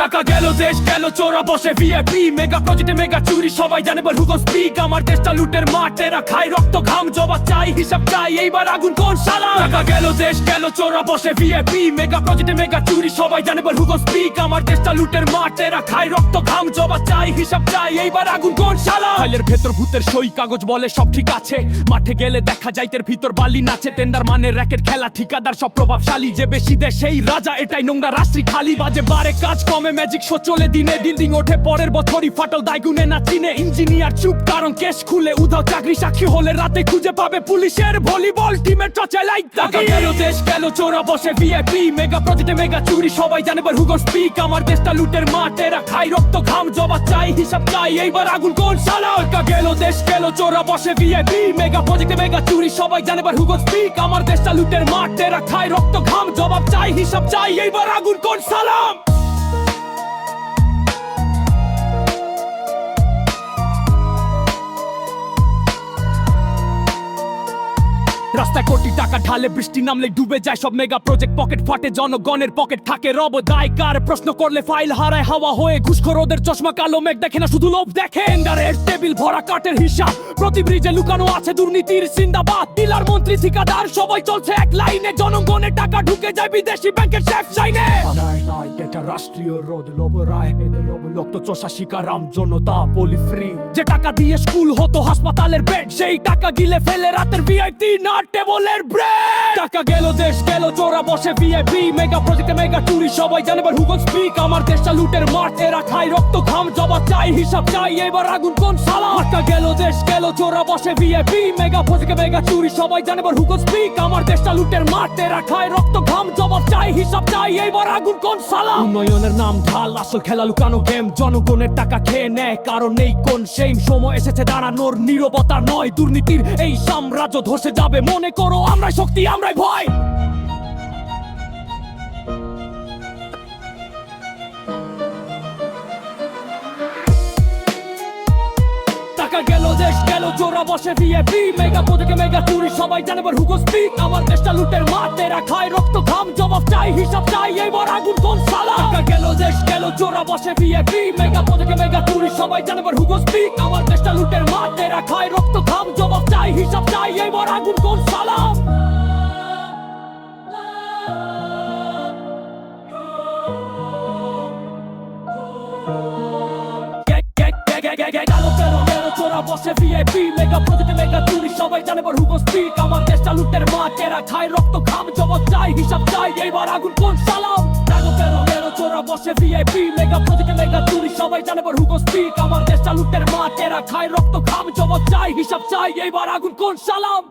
টাকা গেল, দেশ গেল, চোরা বসে ভিআইপি মেগা প্রজেক্টে মেগা চুরি, সবাই জানে বল হুগো স্পিক আমার দেশটা লুটের মাঠ, এরা খাই রক্ত ঘাম, জবা চাই, হিসাব চাই, এইবার আগুন কোন সালা টাকা গেল, দেশ গেল, চোরা বসে ভিআইপি মেগা প্রজেক্টে মেগা চুরি, সবাই জানে বল হুগো স্পিক আমার দেশটা লুটের মাঠ, এরা খাই রক্ত ঘাম, জবা চাই, হিসাব চাই, এইবার আগুন কোন সালা ফাইলের ভেতর ভূতের সই, কাগজ বলে সব ঠিক আছে। মাঠে গেলে দেখা যায় তের ভিতর বালি নাচে। টেন্ডার মানে র্যাকেট খেলা, ঠিকাদার সব প্রভাবশালী। যে বেশি দেয় সেই রাজা, এটাই নোংরা রাষ্ট্রী খালি। বাজে বারে কাজ কমে ম্যাজিক শো চলে দিনে দিন দিন ওঠে পরের বছরই ফাটল দায়গুনে না চিনে ইঞ্জিনিয়ার চুপ কারণ কেস খুলে উধাও চাকরি সাক্ষী হলে রাতে খুঁজে পাবে পুলিশের ভলিবল টিমের টচে লাইট টাকা গেল দেশ গেল চোরা বসে ভিআইপি মেগা প্রজেক্টে মেগা চুরি সবাই জানে বল হুগো স্পিক আমার দেশটা লুটের মাঠ এরা খাই রক্ত ঘাম জবা চাই হিসাব চাই এইবার আগুন কোন সালা টাকা গেল দেশ গেল চোরা বসে ভিআইপি মেগা প্রজেক্টে মেগা চুরি সবাই জানে বল হুগো স্পিক আমার দেশটা লুটের মাঠ এরা খাই রক্ত ঘাম জবাব চাই হিসাব চাই এইবার আগুন কোন সালাম রাস্তায় কোটি টাকা ঢালে বৃষ্টি নামলে ডুবে যায় সব মেগা প্রজেক্ট পকেট ফাটে, জনগণের পকেট থাকে, রব দায় কার? প্রশ্ন করলে ফাইল হারায়, হাওয়া হয়ে ঘুষখোর ওদের চশমা, কালো মেঘ দেখে না, শুধু লোভ দেখে এন্ডারের টেবিল ভরা কাঠের হিসাব, প্রতি ব্রিজে লুকানো আছে দুর্নীতির সিন্দাবাদ। ডিলার মন্ত্রী, ঠিকাদার, সবাই চলছে এক লাইনে জনগণের টাকা ঢুকে যায় বিদেশি ব্যাংকের শেফ চাইনে রাষ্ট্রীয় রোদ লোভ, রায় লোভ রক্ত চষা শিকারাম জনতা, পলি ফ্রি যে টাকা দিয়ে স্কুল হতো, হাসপাতালের বেড সেই টাকা গিলে ফেলে রাতের ভিআইপি না টেবলের ব্রেড টাকা গেল, দেশ গেল, চোরা বসে ভিআইপি মেগা প্রজেক্টে মেগা চুরি, সবাই জানে এবার হুগো স্পিক আমার দেশটা লুটের মাঠ, এরা খাই রক্ত ঘাম, জবাব চাই, হিসাব চাই, এবার আগুন কোন সালা? টাকা গেল, দেশ গেল, চোরা বসে ভিআইপি মেগা প্রজেক্টে মেগা চুরি, সবাই জানে এবার হুগো স্পিক আমার দেশটা লুটের মাঠ, এরা খাই রক্ত ঘাম, জবাব চাই, হিসাব চাই এইবার আগুন কোন সালা? উন্নয়নের নাম ঢাল, আসল খেলা লুকানো গেম জনগণের টাকা খেয়ে নেয়, কারণ নেই কোন সেই সময় এসেছে দাঁড়ানোর, নীরবতা নয়, দুর্নীতির এই সাম্রাজ্য ধসে যাবে। মনে করো আমরাই শক্তি, আমরাই ভয়। গেল দেশ গেল জোরা বসে ভিএপি মেগা প্রজেক্টে মেগা চুরি, সবাই জানে এবার হুগো স্পিক আমার দেশটা লুটের মাঠ, এরা খায় রক্ত ঘাম জবাব চাই, হিসাব চাই এইবার আগুন কোন সালা দেশ গেল জোরা বসে ভিএপি মেগা প্রজেক্টে মেগা চুরি, সবাই জানে এবার হুগো স্পিক আমার দেশটা লুটের মাঠ, এরা খায় রক্ত ঘাম জবাব চাই, হিসাব চাই এইবার আগুন কোন সালাম? বসে ভিআইপি মেগা প্রজেক্টে মেগা চুরি, সবাই জানে বল হুগো স্পিক আমার দেশটা লুটের মাঠ, এরা খায় রক্ত ঘাম জবাব চাই, হিসাব চাই এইবার আগুন কোন সালাম? বসে ভিআইপি মেগা প্রজেক্টে মেগা চুরি, সবাই জানে বল হুকো স্পিক আমার দেশটা লুটের মাঠ, এরা খায় রক্ত, খাম, জবাব চাই, হিসাব চাই, এইবার আগুন কোন সালাম?